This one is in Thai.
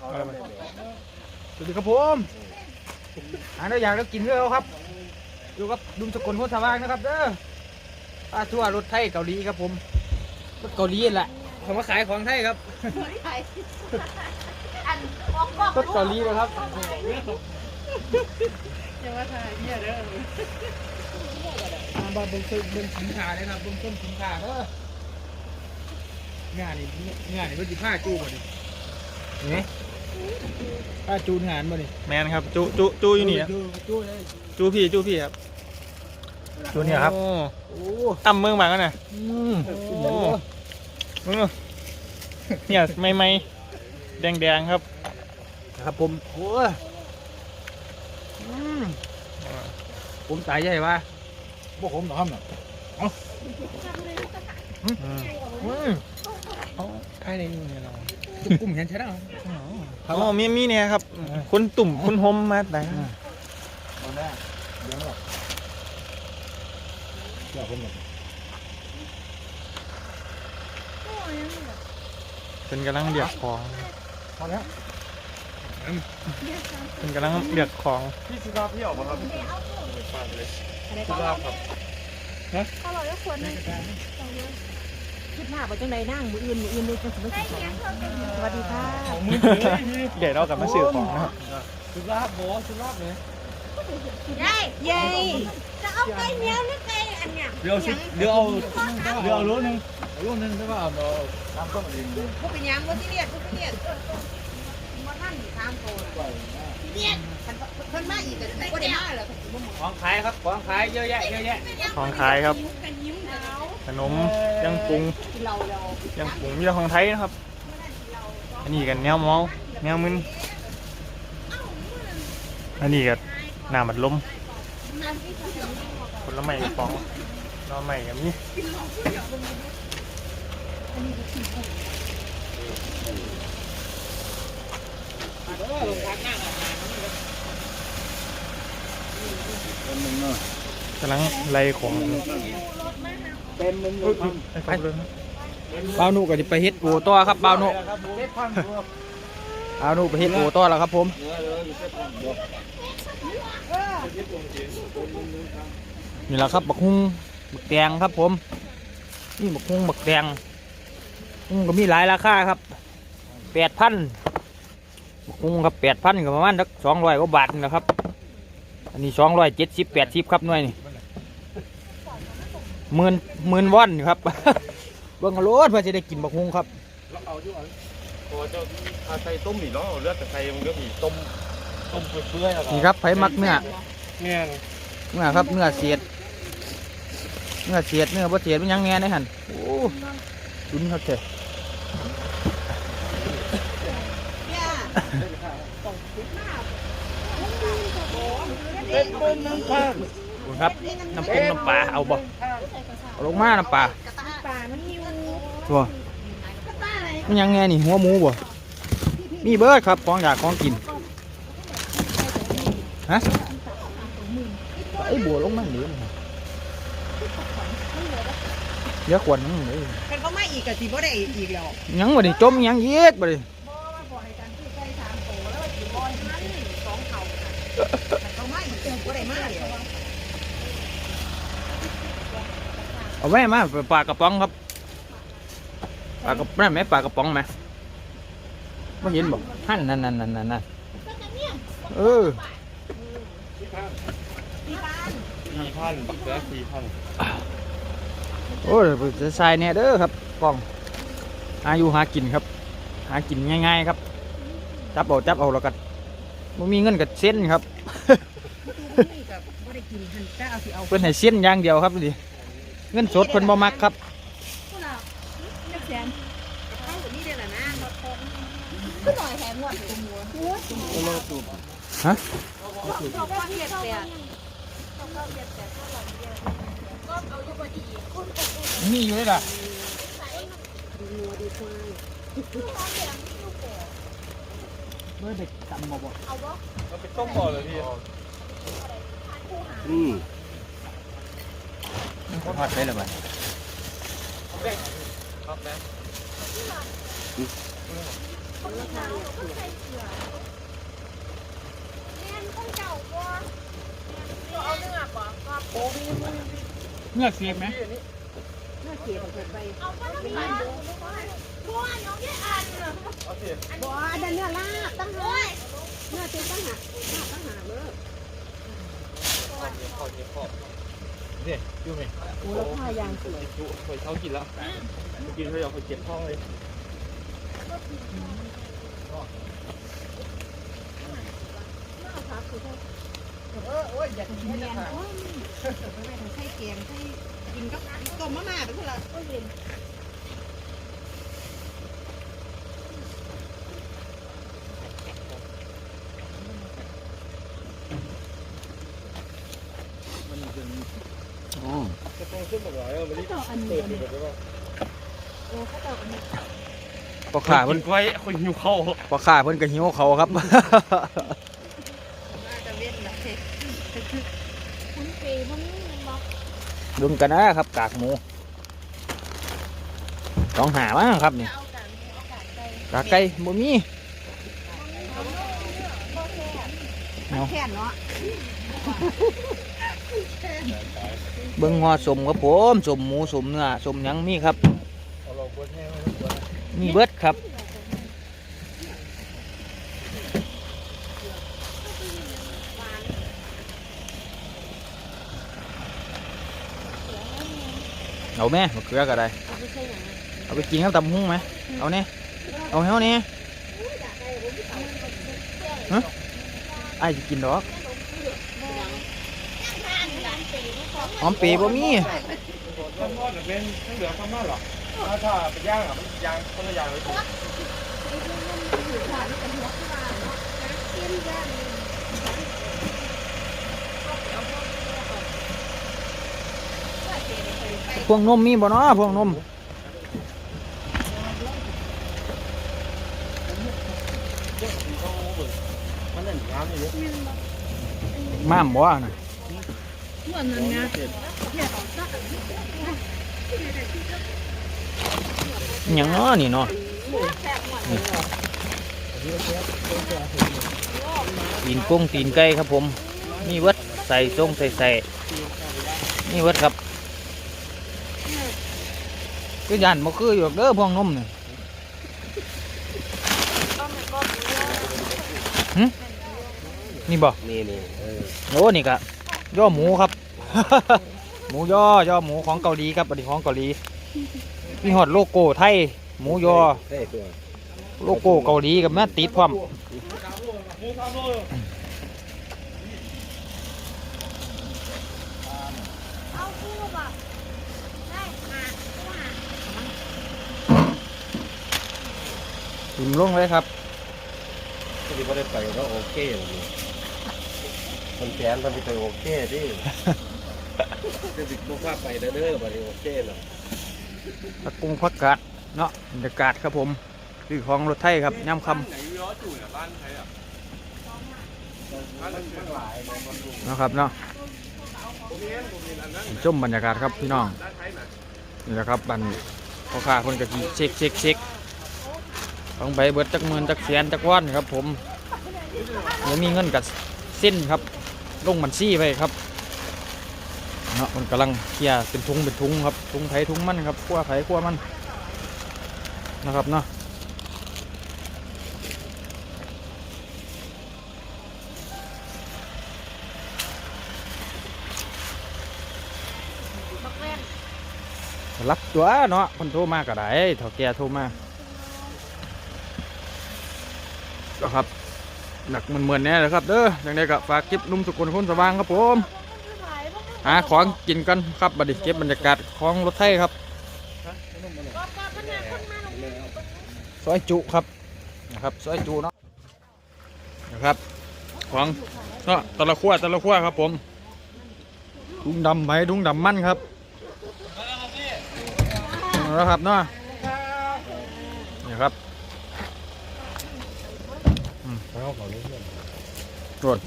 สวัสดีครับผมหาได้อยากแล้วกินเรื่องครับอยู่กับดุมสกลโคตรสว่างนะครับเด้อป้าทั่วรถไทยเกาหลีครับผมรถเกาหลีแหละเขามาขายของไทยครับอันออกกล้องรถเกาหลีนะครับอย่ามาถ่ายเนี่ยเด้ออ่าบาเบิ้งต้นเบิ้งสินค้าเลยครับเบิ้งต้นสินค้าเด้องานนี่งานนี่เพิ่นสิผ้าจูบ่ดิ นี่ผ้าจูงานบ่ดิแมนครับจูจูจูอยู่นี่ครับจูจูเลยจูพี่จูพี่ครับจูเนี่ยครับโอ้ตั้มเมืองมากันนะอืมโอ้มึงดูเนี่ยไม่ไม่แดงแดงๆครับ ครับผมโอ้ยอืมผมตายใหญ่ปะพวกผมทำน่ะอืมอืมเขาใครได้ยินเนี่ยเรา จุ่มกุ้มเห็นใช่ไหมอ๋อมีมีเนี่ยครับคนตุ่มคนหมมาแต่เอาแน่เดี๋ยวหรอกเดี๋ยวผมหมดเป็นกำลังเรียกของพอแล้วเป็นกำลังเรียกของอะไรก็อร่อยแล้วควรเลย คิดหน้าไปจังใดนั่งมืออื่นมืออื่นเลยจังสิไม่สิสวัสดีค่ะเดี๋ยวเรากลับมาซื้อของนะครับสุดลาบโบสุดลาบเลยยายยายจะเอาไก่เนี้ยหรือไก่อันเนี้ยเดี๋ยวสิเดี๋ยวเอาเดี๋ยวเอาลูกหนึงเอาลูกหนึงใช่ป่ะเอาน้ำต้มเองพวกเป็นยังพวกที่เรียดพวกที่เรียดมาท่านสามโตเรียดเพิ่นมาอีกก็ได้มาเหรอของขายครับของขายเยอะแยะเยอะแยะของขายครับ ขนมยังปรุงเราเรายังปรุงมีแต่ของไทยนะครับ อันนี้กันแนวเมาแนวมึนอันนี้ก็น้ำมันลมผลไม้กระป๋องน้อไม้กับนี้ กำลังไล่ของเต็มมึงไปเลยบ่าวนุก็จะไปเฮ็ดโอต่อครับบ่าวนุบ่าวนุไปเฮ็ดโอต่อแล้วครับผมนี่แหละครับบักฮุ้งบักแดงครับผมนี่บักฮุ้งบักแดงฮุ้งก็มีหลายราคาครับแปดพันบักฮุ้งครับแปดพันก็ประมาณสักสองร้อยกว่าบาทนี่แหละครับอันนี้สองร้อยเจ็ดสิบแปดสิบครับหน่วยนี่ หมื่นหมื่นวอนครับ เบิ่งเอาโลดเพื่อจะได้กินบักฮุ้งครับพอเจ้าถ้าใส่ต้มนี่เนาะเอาเลือดแต่ใส่มันก็มีต้มต้มเปื่อยๆแล้วก็นี่ครับไผมักเนื้อเนี่ยเนื้อครับเนื้อเสียดเนื้อเสียดเนื้อบ่เสียดมันยังแง่ในหันโอ้ดุนครับเถอะขอบคุณครับน้ำปงน้ำปลาเอาบ่เอา ลงมาน้ำปลาป่ามันหิวตัวมันยังแง่นี่หัวหมูบ่มีเบิร์ดครับของอยากของกินฮะไอ้บัวลงมาเหลือมันเยอะขวดนึงเลยคันเขามาอีกก็สิบ่ได้อีกแล้วยังบ่ได้จมยังเย็กบ่ได้เขามาอีกก็บ่ได้มาแล้ว เอาไว้มาปลากระป๋องครับปลากระนั่นไหมปลากระป๋องไหมไม่เห็นบ่หั่นนั่นนั่นนั่นนั่นนั่นเออสี่พันแล้วสี่พันโอ้ยจะใส่เนี่ยเด้อครับกล้องหาอยู่หากินครับ หากินง่ายๆครับ จับเอาจับเอาแล้วกันบ่มีเงินกับเส้นครับนี่ก็บ่ได้กินหันแต่เอาสิเอาเพิ่นให้เส้นอย่างเดียวครับดิ เงินสดเพิ่นบ่มักครับจักแสนเข้ากับนี่ได้ล่ะนะก็หน่อยแถมหมดตัวมัวฮะเขาก็เรียดแปดมีอยู่เลยล่ะเมื่อเด็กจำบ่บ่เราไปต้มบ่อเลยพี่อืม ทอดได้หรือเปล่าครับนะเนื้อเสียบไหมเนื้อเสียบเสียไปเอาก็ต้องมีบัวน้องแค่อันบัวเดินเนื้อลาบตั้งหากเนื้อเสียบตั้งหากตั้งหาเลย เนี่ยอยู่ไหมโอ้แล้วผ้ายางสวยจุเคยเขากินแล้ว กินเขาอยากไปเก็บท้องเลยเออโอ้ยอยากกินเนียนโอ้ยไม่ต้องใช้แกงใช้กินกับต้มมะม่าเป็นเท่าไหร่โอ้ยเย็นจะ ต้องขึ้นมาหลายอะมันนี่เจ้าอันเปินี้ดอยู่แบบว่าโอ้เขาเจ้าอันนี้พ่อข้าเพิ่นไว้คนหิวข้าวพ่อข้าเพิ่นก็หิวเขาวครับน่าจะเว้นละเฮ้ทั้งปีพวกนี้บอกดุนกันนะครับกากหมูสองหามั้งครับนี่เอากันเอากันไปกากไก่บ่มีแค่นเนาะ เบิ่งหัวสมครับผมสมหมูสมเนื้อสมยังมีครับเอาเราบนแห้งไว้แล้วมีเบิดครับเอาแม่มะเขือก็ได้เอาไปใส่หยังเอาไปกินกับตำหุ้งไหมเอาเนี่ยเอาให้เอาเนี่ยฮะไอ้ายจะกินดอก หอมปีบ่มีข้าวทอดเนี่ยเป็นข้าวเหลือข้าวมันหรอถ้าถ้าไปย่างอะมันย่างคนละอย่างเลยพวงนมมีบ่เนาะพวงนมมันนั่นน้ำอยู่เนี่ยม่ามบ่น่ะเหมื อนนั้นนะหยังเนาะนี่เนาะนี่ตีนกุ้งตีนไก่ครับผมมีเวิดใส่ทรงใส่ใส่นี่เวิดครับก็ยันบ่คืออยู่เด้อพวงนมนี่หึนี่บ่นี่นี่เออโอ้นี่กะย่อหมูครับ หมูย่อย่อหมูของเกาหลีครับอันนี้ของเกาหลีมีฮอดโลโก้ไทย หมูย่อได้ตัวโลโก้เกาหลีกับแม่ติดพร้อมเอาคู่บ่ได้มาถึงลงเลยครับที่ไม่ได้ไปก็โอเคเลยคนแขนมันไปโอเคดิ จะติดบุกภาพไปเด้อๆมาดิโอเคเนาะผักกุ้งผักกาดเนาะบรรยากาศครับผมคือของรถไทยครับย่ำคไหนย้อจู่เนี่ยบ้านใครอะบ้านทั้งหลายเนดูำนะครับเนาะผมเห็นผมเห็นอันนั้นชมบรรยากาศครับพี่น้องนี่แหละครับบันพ่อค้าคนกะทิเช็คเช็คเช็คต้องไปเบิดจักหมื่นจักแสนจักว่านครับผมเดี๋ยวมีเงินกับเส้นครับลงบัญชีไปครับ นาะมันกำลังเคลียร์เป็นทุงเป็นทุงครับทุงไผทุงมันครับขั้วไผขั้วมันนะครับเนาะรับตัวเนาะคนโทรมาก็ได้เถ่าแก่โทรมาก็ครับหนักเหมือนๆแน่เลยครับเด้อยังไงก็ฝากคลิปนุ่มสุกุลคนสว่างครับผม หาของกินกันครับบัดนี้เก็บบรรยากาศของรถไทยครับซอยจุครับนะครับซอยจุเนาะนะครับ ของเนาะแตะละขั้วแตะละขั้วครับผมดุงดำไหมดุงดำมันครับแล้วครับเนาะนี่ครับเขาเขาเรื่องตรวจ